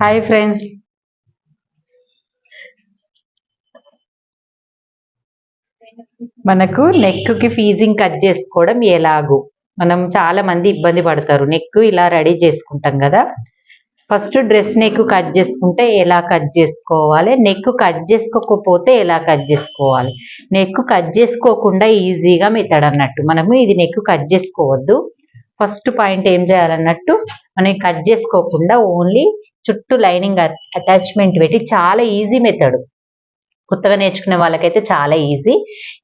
Hi friends. మనకు నెక్కి freezing cut చేసుకోవడం ఎలాగు? మనం చాలా మంది ఇబ్బంది పడతారు. నెక్ ఇలా రెడీ చేసుకుంటాం కదా. ఫస్ట్ డ్రెస్ నెక్ కట్ చేసుకుంటే ఎలా కట్ చేసుకోవాలి? నెక్ కట్ చేసుకోకపోతే ఎలా కట్ చేసుకోవాలి? నెక్ కట్ చేసుకోకుండా ఈజీగా మెథడ్ అన్నట్టు. మనము ఇది నెక్ కట్ చేసుకోవద్దు. ఫస్ట్ పాయింట్ ఏం చేయాలన్నట్టు? మనం కట్ చేసుకోకుండా ఓన్లీ చుట్టూ లైనింగ్ అటాచ్మెంట్ పెట్టి చాలా ఈజీ మెథడ్ కొత్తగా నేర్చుకునే వాళ్ళకైతే చాలా ఈజీ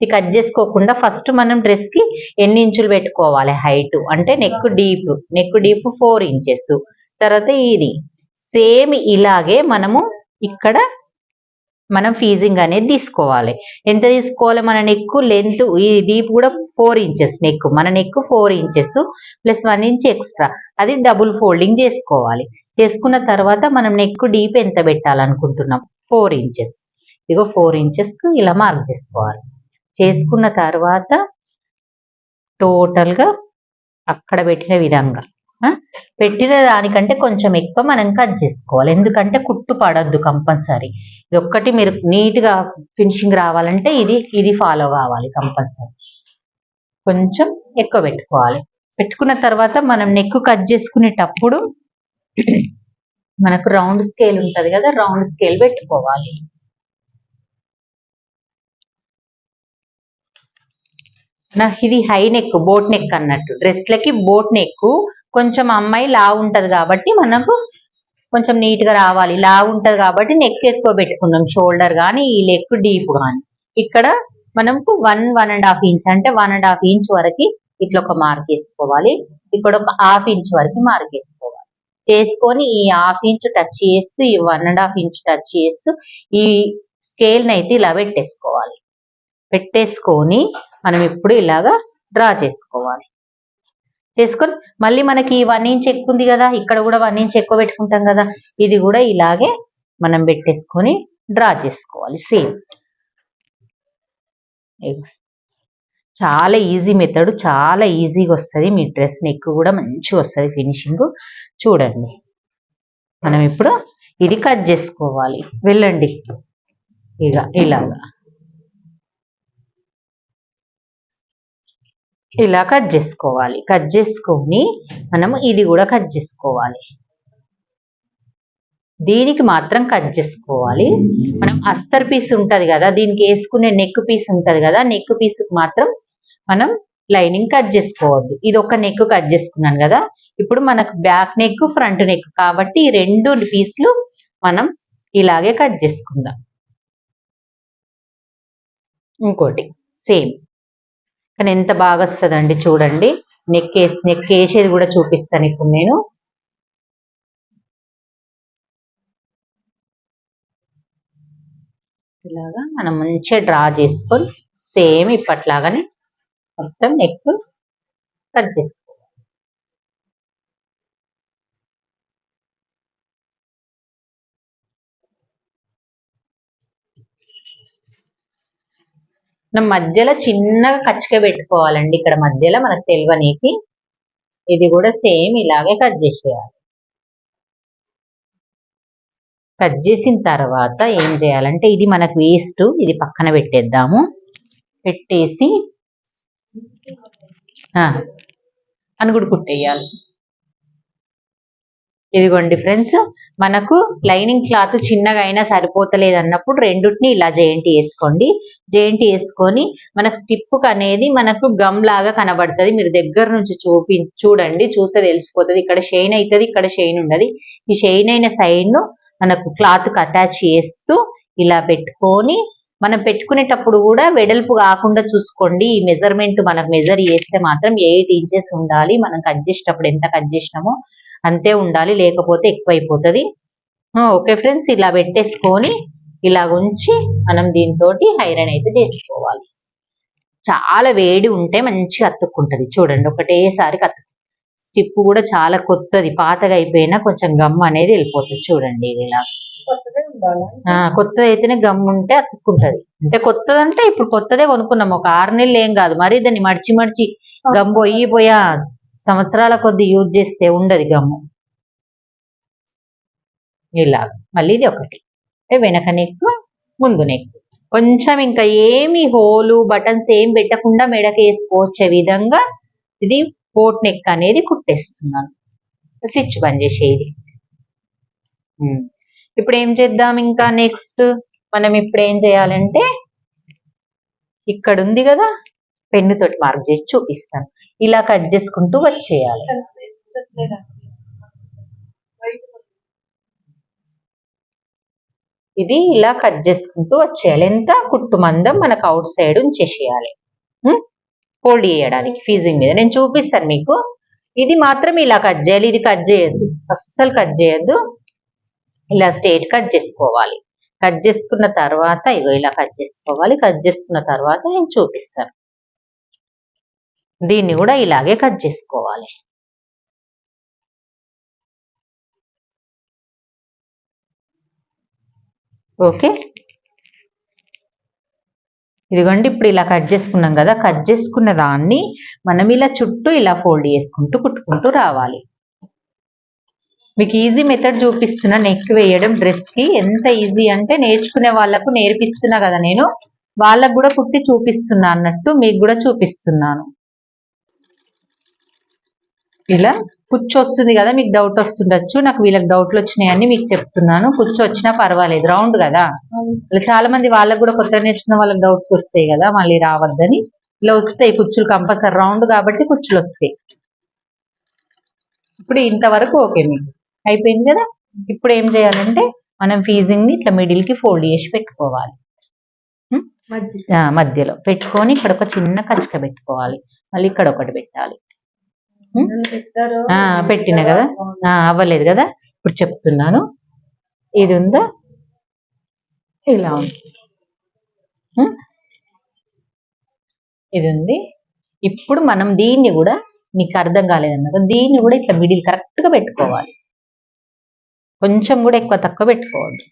ఇది కట్ చేసుకోకుండా ఫస్ట్ మనం డ్రెస్కి ఎన్ని ఇంచులు పెట్టుకోవాలి? హైట్ అంటే neck deep neck deep four inches తర్వాత ఇది. సేమ్ ఇలాగే మనము ఇక్కడ మనం ఫీజింగ్ అనేది తీసుకోవాలి. ఎంత తీసుకోవాలి? మన నెక్ లెంత్ ఈ డీప్ కూడా ఫోర్ ఇంచెస్ నెక్ మన neck four inches plus one inch extra అది డబుల్ ఫోల్డింగ్ చేసుకోవాలి. చేసుకున్న తర్వాత మనం నెక్ డీప్ ఎంత పెట్టాలనుకుంటున్నాం? ఫోర్ ఇంచెస్ ఇదిగో ఫోర్ ఇంచెస్కు ఇలా మార్క్ చేసుకోవాలి. చేసుకున్న తర్వాత టోటల్గా అక్కడ పెట్టిన విధంగా. పెట్టిన దానికంటే కొంచెం ఎక్కువ మనం కట్ చేసుకోవాలి. ఎందుకంటే కుట్టు పడద్దు కంపల్సరీ. ఇది ఒక్కటి మీరు నీట్గా ఫినిషింగ్ రావాలంటే ఇది ఇది ఫాలో కావాలి కంపల్సరీ. కొంచెం ఎక్కువ పెట్టుకోవాలి. పెట్టుకున్న తర్వాత మనం నెక్ కట్ చేసుకునేటప్పుడు మనకు రౌండ్ స్కేల్ ఉంటుంది కదా రౌండ్ స్కేల్ పెట్టుకోవాలి. నాకు ఇది హై నెక్ బోట్ నెక్ అన్నట్టు. డ్రెస్లకి బోట్ నెక్ కొంచెం అమ్మాయి లావు ఉంటది కాబట్టి మనకు కొంచెం నీట్గా రావాలి. లావు ఉంటది కాబట్టి నెక్ ఎక్కువ పెట్టుకున్నాం షోల్డర్ కానీ ఈ నెక్ డీప్ కానీ ఇక్కడ మనకు one one and half inch అంటే వన్ అండ్ హాఫ్ ఇంచ్ వరకు ఇట్లా ఒక మార్క్ వేసుకోవాలి. ఇక్కడ ఒక హాఫ్ ఇంచ్ వరకు మార్క్ వేసుకోవాలి. చేసుకొని ఈ హాఫ్ ఇంచ్ టచ్ చేస్తూ ఈ one and half inch touch చేస్తూ ఈ స్కేల్ అయితే ఇలా పెట్టేసుకోవాలి. పెట్టేసుకొని మనం ఇప్పుడు ఇలాగా డ్రా చేసుకోవాలి. చేసుకొని మళ్ళీ మనకి వన్ ఇంచ్ ఎక్కువ ఉంది కదా ఇక్కడ కూడా వన్ ఇంచ్ ఎక్కువ పెట్టుకుంటాం కదా ఇది కూడా ఇలాగే మనం పెట్టేసుకొని డ్రా చేసుకోవాలి. సేమ్ చాలా ఈజీ మెథడ్ చాలా ఈజీగా వస్తుంది. మీ డ్రెస్ నెక్ కూడా మంచిగా వస్తుంది ఫినిషింగ్ చూడండి. మనం ఇప్పుడు ఇది కట్ చేసుకోవాలి. వెళ్ళండి. ఇక ఇలాగా. ఇలా కట్ చేసుకోవాలి. కట్ చేసుకొని మనం ఇది కూడా కట్ చేసుకోవాలి. దీనికి మాత్రం కట్ చేసుకోవాలి. మనం అస్తర్ పీస్ ఉంటుంది కదా దీనికి వేసుకునే నెక్ పీస్ ఉంటుంది కదా నెక్ పీస్కి మాత్రం మనం లైనింగ్ కట్ చేసుకోవద్దు. ఇది ఒక నెక్ కట్ చేసుకున్నాను కదా ఇప్పుడు మనకు బ్యాక్ నెక్ ఫ్రంట్ నెక్ కాబట్టి ఈ రెండు పీస్లు మనం ఇలాగే కట్ చేసుకుందాం. ఇంకోటి సేమ్ కానీ ఎంత బాగా వస్తుందండి చూడండి. నెక్ నెక్కేసేది నెక్ వేసేది కూడా చూపిస్తాను ఇప్పుడు నేను. ఇలాగా మనం మంచిగా డ్రా చేసుకొని సేమ్ ఇప్పట్లాగానే మొత్తం నెక్ కట్ చేసుకోవాలి. మనం మధ్యలో చిన్నగా కచ్చిక పెట్టుకోవాలండి. ఇక్కడ మధ్యలో మన తెలియనీకి ఇది కూడా సేమ్ ఇలాగే కట్ చేసేయాలి. కట్ చేసిన తర్వాత ఏం చేయాలంటే ఇది మనకు వేస్ట్. ఇది పక్కన పెట్టేద్దాము. పెట్టేసి అనుగుడు కుట్టేయాలి. ఇదిగోండి ఫ్రెండ్స్ మనకు లైనింగ్ క్లాత్ చిన్నగా అయినా సరిపోతలేదు అన్నప్పుడు రెండుటిని ఇలా జెయింట్ వేసుకోండి. జెయింట్ వేసుకొని మనకు స్టిప్ అనేది మనకు గమ్ లాగా కనబడుతుంది. మీరు దగ్గర నుంచి చూపి చూడండి చూస్తే తెలిసిపోతుంది. ఇక్కడ షైన్ అవుతుంది ఇక్కడ షైన్ ఉండదు. ఈ షైన్ అయిన సైడ్ను మనకు క్లాత్కి అటాచ్ చేస్తూ ఇలా పెట్టుకొని మనం పెట్టుకునేటప్పుడు కూడా వెడల్పు కాకుండా చూసుకోండి. ఈ మెజర్మెంట్ మనకు మెజర్ చేస్తే మాత్రం ఎయిట్ ఇంచెస్ ఉండాలి. మనం కట్ చేసేటప్పుడు ఎంత కట్ చేసినామో అంతే ఉండాలి లేకపోతే ఎక్కువైపోతుంది. ఓకే ఫ్రెండ్స్ ఇలా పెట్టేసుకొని ఇలా ఉంచి మనం దీంతో ఐరన్ అయితే చేసుకోవాలి. చాలా వేడి ఉంటే మంచిగా అతుక్కుంటది. చూడండి ఒకటేసారి కత్తు స్టిప్ కూడా చాలా కొత్తది. పాతగా అయిపోయినా కొంచెం గమ్ అనేది వెళ్ళిపోతుంది. చూడండి ఇలా. కొత్తది అయితేనే గమ్ ఉంటే అతుక్కుంటది. అంటే కొత్తదంటే ఇప్పుడు కొత్తదే కొనుక్కున్నాం. ఒక ఆరు నెలలు ఏం కాదు. మరి దాన్ని మడిచి మడిచి గమ్ పోయి పోయా సంవత్సరాల కొద్ది యూజ్ చేస్తే ఉండదు గమ్ము. ఇలా మళ్ళీ ఇది ఒకటి. వెనక నెక్ ముందు నెక్ కొంచెం ఇంకా ఏమి హోలు బటన్స్ ఏం పెట్టకుండా మెడకేసుకోవచ్చే విధంగా ఇది పోట్ నెక్ అనేది కుట్టేస్తున్నాను. స్విచ్ బంద్ చేసేది. ఇప్పుడు ఏం చేద్దాం ఇంకా నెక్స్ట్ మనం ఇప్పుడు ఏం చేయాలంటే ఇక్కడ ఉంది కదా పెన్నుతోటి మార్క్ చేసి చూపిస్తాను. ఇలా కట్ చేసుకుంటూ వచ్చేయాలి. ఇది ఇలా కట్ చేసుకుంటూ వచ్చేయాలి. ఎంత కుట్టు మందం మనకు అవుట్ సైడ్ ఉంచేసేయాలి. ఫోల్డ్ చేయడానికి ఫీజింగ్ మీద. నేను చూపిస్తాను మీకు. ఇది మాత్రం ఇలా కట్ చేయాలి. ఇది కట్ చేయొద్దు. అస్సలు కట్ చేయొద్దు. ఇలా స్ట్రేట్ కట్ చేసుకోవాలి. కట్ చేసుకున్న తర్వాత ఇగో ఇలా కట్ చేసుకోవాలి. కట్ చేసుకున్న తర్వాత నేను చూపిస్తాను. దీన్ని కూడా ఇలాగే కట్ చేసుకోవాలి. ఓకే. ఇదిగోండి ఇప్పుడు ఇలా కట్ చేసుకున్నాం కదా కట్ చేసుకున్న దాన్ని మనం ఇలా చుట్టూ ఇలా ఫోల్డ్ చేసుకుంటూ కుట్టుకుంటూ రావాలి. మీకు ఈజీ మెథడ్ చూపిస్తున్నా నెక్ వేయడం డ్రెస్కి ఎంత ఈజీ అంటే నేర్చుకునే వాళ్ళకు నేర్పిస్తున్నా కదా నేను వాళ్ళకు కూడా కుట్టి చూపిస్తున్నా అన్నట్టు మీకు కూడా చూపిస్తున్నాను. ఇలా కుచ్చు వస్తుంది కదా మీకు డౌట్ వస్తుండొచ్చు. నాకు వీళ్ళకి డౌట్లు వచ్చినాయని మీకు చెప్తున్నాను. కుచ్చు వచ్చినా పర్వాలేదు రౌండ్ కదా. ఇలా చాలా మంది వాళ్ళకి కూడా కొత్త నేర్చుకున్న వాళ్ళకి డౌట్స్ వస్తాయి కదా మళ్ళీ రావద్దని. ఇలా వస్తాయి కుచ్చులు కంపల్సరీ రౌండ్ కాబట్టి కుచ్చులు వస్తాయి. ఇప్పుడు ఇంతవరకు ఓకే మీకు. అయిపోయింది కదా? ఇప్పుడు ఏం చేయాలంటే మనం ఫీజింగ్ని ఇట్లా మిడిల్కి ఫోల్డ్ చేసి పెట్టుకోవాలి. మధ్యలో. పెట్టుకొని ఇక్కడ ఒక చిన్న కచ్చక పెట్టుకోవాలి. మళ్ళీ ఇక్కడ ఒకటి పెట్టాలి. పెట్టిన కదా? అవ్వలేదు కదా? ఇప్పుడు చెప్తున్నాను. ఇది ఉందా? ఇలా ఉంది? ఇది ఉంది. ఇప్పుడు మనం దీన్ని కూడా నీకు అర్థం కాలేదన్నమాట దీన్ని కూడా ఇట్లా మిడిల్ కరెక్ట్గా పెట్టుకోవాలి. కొంచెం కూడా ఎక్కువ తక్కువ పెట్టుకోవద్దు.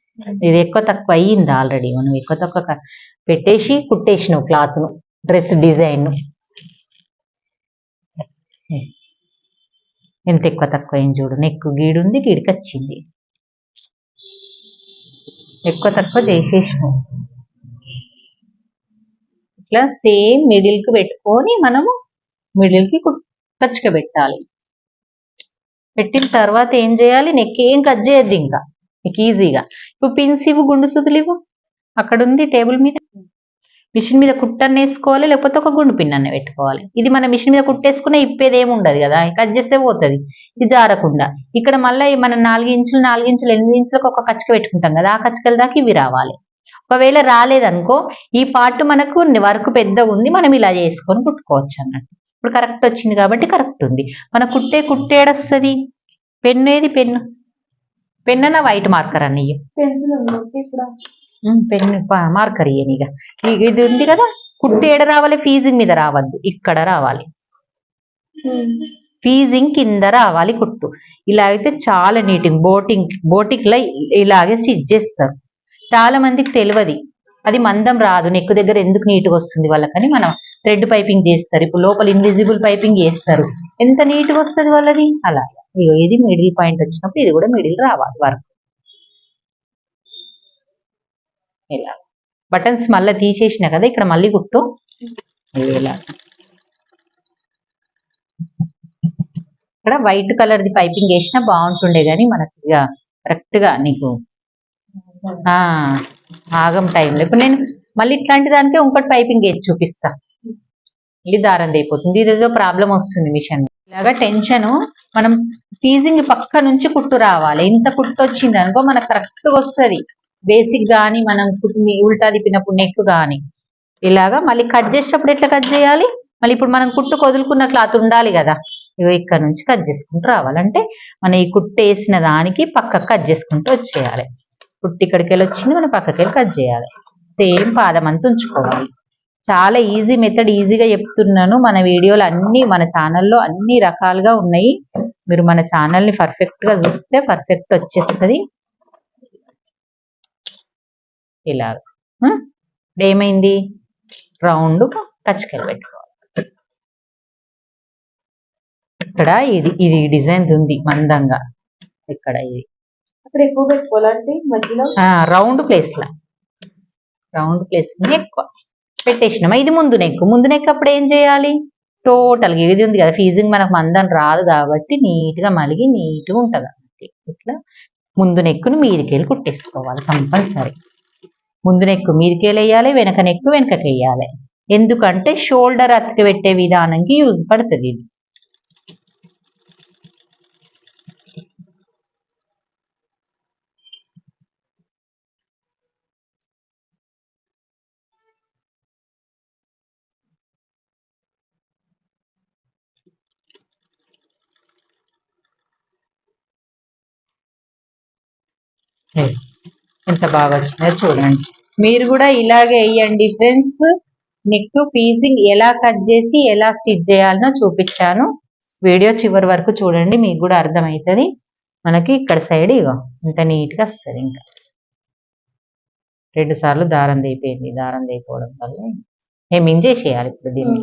ఇది ఎక్కువ తక్కువ అయ్యింది ఆల్రెడీ మనం ఎక్కువ తక్కువ పెట్టేసి కుట్టేసినావు క్లాత్ను డ్రెస్ డిజైన్ను. ఎంత ఎక్కువ తక్కువ ఏం చూడు. నెక్కు గీడుంది గీడికొచ్చింది. ఎక్కువ తక్కువ చేసేసాము ఇట్లా సేమ్ మిడిల్కి పెట్టుకొని మనము మిడిల్కి పెట్టాలి. పెట్టిన తర్వాత ఏం చేయాలి? నెక్ ఏం కట్ చేయద్దు ఇంకా. నీకు ఈజీగా. ఇప్పుడు పిన్స్ ఇవ్వు గుండు సుతులు ఇవ్వు. అక్కడ ఉంది టేబుల్ మీద. మిషన్ మీద కుట్టన్న వేసుకోవాలి లేకపోతే ఒక గుండు పిన్ పెట్టుకోవాలి. ఇది మన మిషన్ మీద కుట్టేసుకునే ఇప్పేది ఏమి ఉండదు కదా కట్ చేస్తే పోతుంది. ఇది జారకుండా. ఇక్కడ మళ్ళీ మనం నాలుగు ఇంచులు నాలుగు ఇంచులు ఎనిమిది ఇంచులకు ఒక కచ్చక పెట్టుకుంటాం కదా ఆ కచ్చకల దాకా ఇవి రావాలి. ఒకవేళ రాలేదనుకో ఈ పార్ట్ మనకు వర్క్ పెద్ద ఉంది మనం ఇలా చేసుకొని కుట్టుకోవచ్చు అన్నట్టు. ఇప్పుడు కరెక్ట్ వచ్చింది కాబట్టి కరెక్ట్ ఉంది. మన కుట్టే కుట్టేడొస్తుంది పెన్ను ఏది? పెన్ను. పెన్ అన్న వైట్ మార్కర్ అన్న పెన్ మార్కర్ ఇయ్యను ఇక ఇది ఉంది కదా కుట్టేడ రావాలి ఫీజింగ్ మీద రావద్దు ఇక్కడ రావాలి ఫీజింగ్ కింద రావాలి కుట్టు ఇలా అయితే చాలా నీటింగ్ బోటింగ్ బోటింగ్ ఇలాగే స్టిచ్ చేస్తారు చాలా మందికి తెలియదు అది మందం రాదు నెక్ దగ్గర ఎందుకు నీట్గా వస్తుంది వాళ్ళకని మనం థ్రెడ్ పైపింగ్ చేస్తారు ఇప్పుడు లోపల ఇన్విజిబుల్ పైపింగ్ చేస్తారు ఎంత నీట్గా వస్తుంది వాళ్ళది అలా ఇది మిడిల్ పాయింట్ వచ్చినప్పుడు ఇది కూడా మిడిల్ రావాలి వరకు ఇలా. బటన్స్ మళ్ళీ తీసేసిన కదా ఇక్కడ మళ్ళీ కుట్టు. ఇలా. ఇక్కడ వైట్ కలర్ ది పైపింగ్ వేసినా బాగుంటుండే కానీ మనకి ఇక కరెక్ట్గా నీకు. ఆ ఆగం టైంలో ఇప్పుడు నేను మళ్ళీ ఇట్లాంటి దానికే ఇంకోటి పైపింగ్ వేసి చూపిస్తా. మళ్ళీ దారం అయిపోతుంది ఇదేదో ప్రాబ్లం వస్తుంది మిషన్. ఇలాగా టెన్షన్ మనం టీజింగ్ పక్క నుంచి కుట్టు రావాలి. ఇంత కుట్టు వచ్చింది అనుకో మనకు కరెక్ట్గా వస్తుంది. బేసిక్ కానీ మనం కుట్టిని ఉల్టా తిప్పినప్పుడు నెక్ కానీ ఇలాగా మళ్ళీ కట్ చేసేటప్పుడు ఎట్లా కట్ చేయాలి? మళ్ళీ ఇప్పుడు మనం కుట్టు కొదులుకున్న క్లాత్ ఉండాలి కదా. ఇగో ఇక్కడ నుంచి కట్ చేసుకుంటూ రావాలంటే మనం ఈ కుట్టు వేసిన దానికి పక్కకు కట్ చేసుకుంటూ వచ్చేయాలి. కుట్టు ఇక్కడికి వెళ్ళి వచ్చింది మనం పక్కకి వెళ్ళి కట్ చేయాలి. సేమ్ పాదం అంతా ఉంచుకోవాలి. చాలా ఈజీ మెథడ్ ఈజీగా చెప్తున్నాను. మన వీడియోలు అన్ని మన ఛానల్లో అన్ని రకాలుగా ఉన్నాయి. మీరు మన ఛానల్ని పర్ఫెక్ట్గా చూస్తే పర్ఫెక్ట్ వచ్చేస్తుంది. ఇలా ఏమైంది? రౌండ్ కచ్చకాయలు పెట్టుకోవాలి. ఇక్కడ ఇది ఇది డిజైన్ ఉంది మందంగా. ఇక్కడ ఇది. అక్కడ ఎక్కువ పెట్టుకోవాలంటే మధ్యలో? రౌండ్ ప్లేస్ లా. రౌండ్ ప్లేస్ ఎక్కువ పెట్టేసినామా? ఇది ముందు నెక్. ముందు నెక్ అప్పుడు ఏం చేయాలి? టోటల్గా ఇది ఉంది కదా. ఫీజింగ్ మనకు మందం రాదు కాబట్టి నీట్గా మలిగి నీట్గా ఉంటది. ఇట్లా ముందు నెక్కును మీదికెళ్ళి కుట్టేసుకోవాలి కంపల్సరీ. ముందు నెక్కు మీదికెళ్ళి వెనక నెక్కు వెనకకేయాలి ఎందుకంటే షోల్డర్ అతికి పెట్టే విధానంకి యూజ్ పడుతుంది ఇది. ఎంత బాగా వచ్చిందో చూడండి. మీరు కూడా ఇలాగే వేయండి ఫ్రెండ్స్. నెక్ ఫీజింగ్ ఎలా కట్ చేసి ఎలా స్టిచ్ చేయాలనో చూపించాను. వీడియో చివరి వరకు చూడండి మీకు కూడా అర్థమవుతుంది. మనకి ఇక్కడ సైడ్ ఇగో ఇంత నీట్గా వస్తుంది ఇంకా. రెండు సార్లు దారం తీయిపోయింది దారం తీయిపోవడం వల్ల. హెమ్మింగ్ చేసేయాలి ఇప్పుడు దీన్ని.